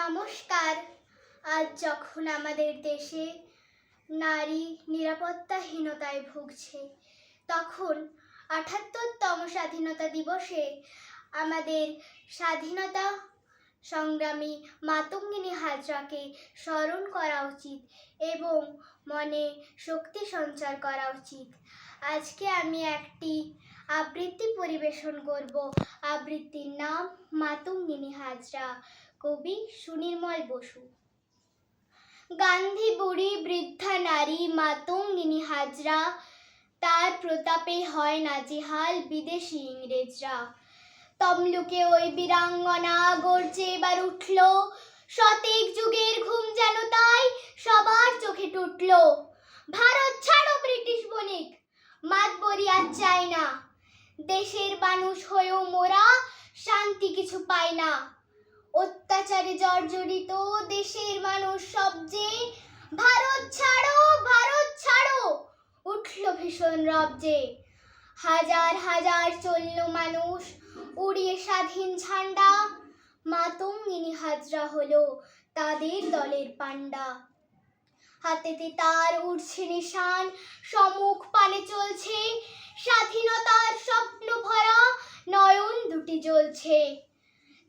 নমস্কার। আজ যখন আমাদের দেশে নারী নিরাপত্তাহীনতায় ভুগছে, তখন আঠাত্তরতম স্বাধীনতা দিবসে আমাদের স্বাধীনতা সংগ্রামী মাতঙ্গিনী হাজরাকে স্মরণ করা উচিত এবং মনে শক্তি সঞ্চার করা উচিত। আজকে আমি একটি আবৃত্তি পরিবেশন করব। আবৃত্তির নাম মাতঙ্গিনী হাজরা। কবি সুনির্মল বসু। গান্ধী বুড়ি, বৃদ্ধা নারী মাতঙ্গিনী হাজরা, তার প্রতাপে হয় নাজেহাল বিদেশি ইংরেজরা। তমলুকে ওই বীরাঙ্গনা গর্জে এবার উঠল। শতেক যুগের ঘুম যেন তাই সবার চোখে টুটল। ভারত ছাড়ো ব্রিটিশ বণিক মাতবরি আর চায় না। দেশের মানুষ হয়েও মোরা শান্তি কিছু পায় না। অত্যাচারে জর্জরিত দেশের মানুষ সব যে ভারত ছাড়ো ভারত ছাড়ো! উঠল ভীষণ রব যে। হাজার হাজার চলল মানুষ, উড়িয়ে স্বাধীন ঝান্ডা। মাতঙ্গিনী হাজরা হলো তাদের দলের পান্ডা হাতেতে তার উড়ছে নিশান, সম্মুখ পানে চলছে স্বাধীনতার স্বপ্ন ভরা নয়ন দুটি জ্বলছে।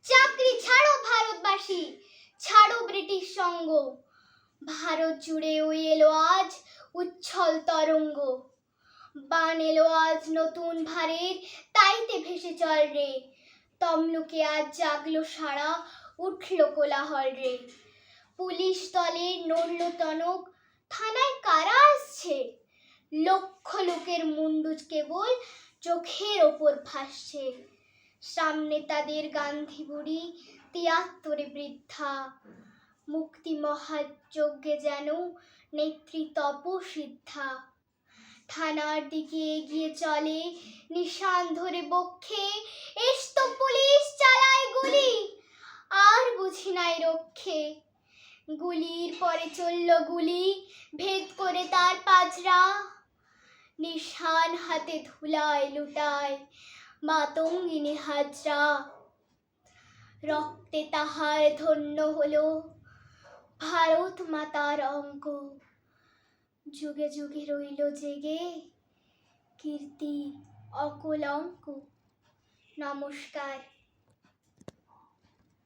চাকরি ছাড়ো ভারতবাসী, ছাড়ো ব্রিটিশ সঙ্গ। ভারত জুড়ে ওই এলো আজ উচ্ছল তরঙ্গ। বান এলো আজ নতুন ভারের, তাইতে ভেসে চল রে। তমলুকে আজ জাগলো সারা উঠল কোলাহল রে। পুলিশ দলে নড়ল টনক, থানায় কারা আসছে? লক্ষ লোকের মুন্ডুজ কেবল চোখের ওপর ভাসছে। সামনে তাদের গান্ধী বুড়ি তিয়াত্তরে বৃদ্ধা। মুক্তি মহাযজ্ঞে যেন নেত্রী তপসিদ্ধা থানার দিকে এগিয়ে চলে নিশান ধরে বক্ষে, এস তো পুলিশ, চালায় গুলি! আর বুঝি নাই রক্ষে। গুলির পরে চলল গুলি, ভেদ করে তার পাজরা। নিশান হাতে ধুলায় লুটায় মাতঙ্গিনী হাজরা, রক্তে তাহার ধন্য হল। ভারত মাতার অঙ্ক যুগে যুগে রইল জেগে। কীর্তি অকলঙ্ক নমস্কার।